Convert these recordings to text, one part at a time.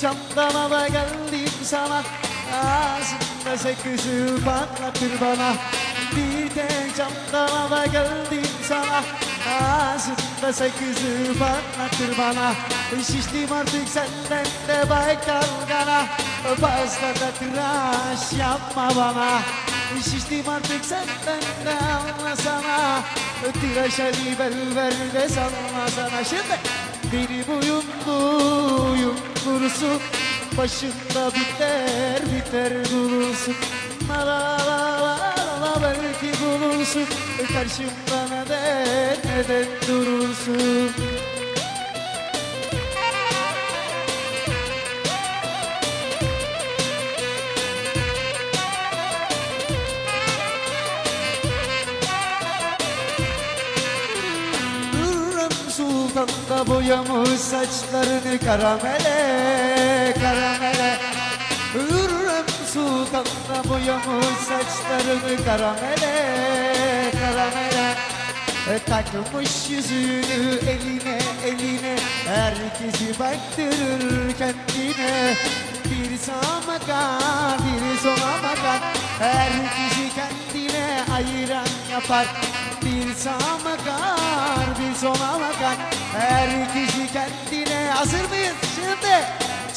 camdan ala geldim sana. Ağzında sakızı patlatır bana. Bir tek camdan ala geldim sana. Ağzında sakızı patlatır bana. Şiştim artık senden de baykal kana Fazla da tıraş yapma bana. Şiştim artık senden de anlasana. Tıraş hadi ver ver de salma sana. Şimdi beni buyundu yumursun Başında biter biter bulursun La la la la la belki bulursun Karşımda neden neden durursun Sultan da boyamış saçlarını karamele karamele. Hürrem Sultan da boyamış saçlarını karamele karamele. E, Takmış yüzüğünü eline eline. Herkesi baktırır kendine. Bir sağa bakar bir sola bakar Herkesi kendine ayıran yapar. Bir sağa bakar bir sola bakar Herkesi kendine Hazır mıyız şimdi?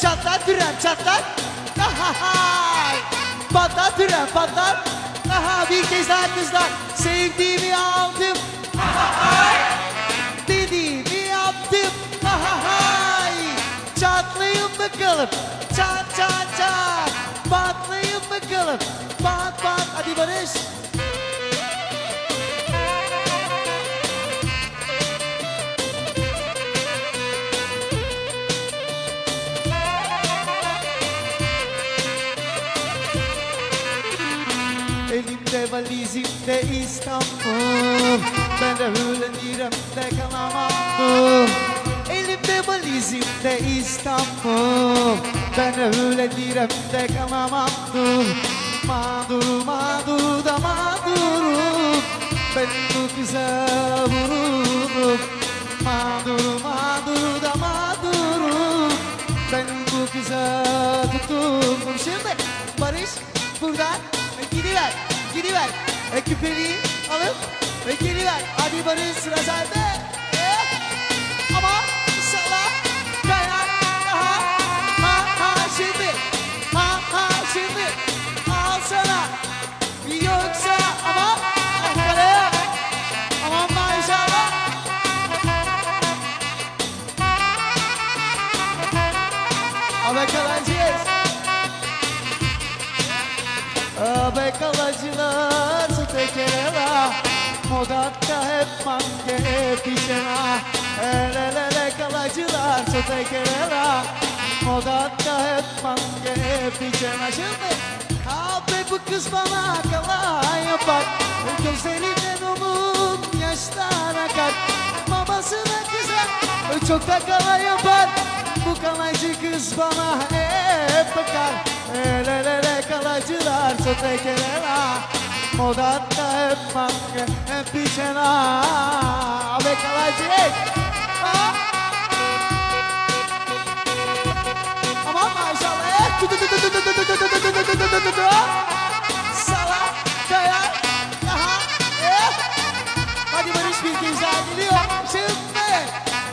Çatlar türen çatlar! Patlar türen patlar Aha bir kez daha kızlar Sevdiğimi aldım Dediğimi yaptım! Çatlayın bakalım Elimde valizimde İstanbul Ben de öğrenirim de kalamam Elimde valizimde İstanbul Ben de öğrenirim de kalamam Mağdur mağdur da mağdurum Ben bu kıza vururum Mağdur mağdur da mağdurum Ben bu kıza tutuldum Şimdi Barış buradan gidiver gidiver e, küpeliği alıp e, geliver hadi Barış sıra sende. E, ama sala kaya ha ha ha şimdi ha ha şimdi al sana yoksa ama kaleye aman maşallah Ama kalacağız Su tekerela. Modatta hep mange pişena El el ele kalacılar su tekerela. Modatta hep mange pişena Şimdi Abi bu kız bana kala yapar. Gözlerinden umut yaşlar akar Babasına kızar çok da kala yapar. Bu kalaycı kız bana hep bakar El ele ele kalacılar söze gelena Modatta hep mangı hep pişena Ve kalacık Aman maşallah Salak kayar Aha Hadi Barış bir güzel geliyor şimdi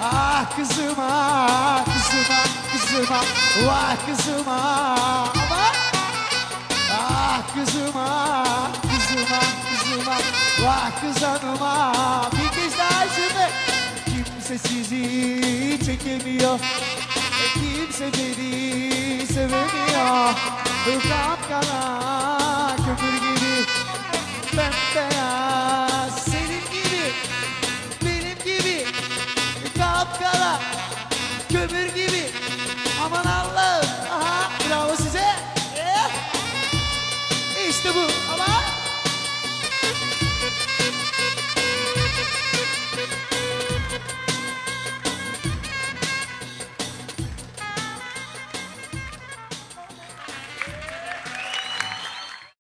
Ah kızıma, kızıma, kızıma, vah kızıma Vah kızanıma Bir kez daha şimdi. Kimse sizi çekemiyor. Kimse beni sevemiyor. Kapkara kömür gibi Bembeyaz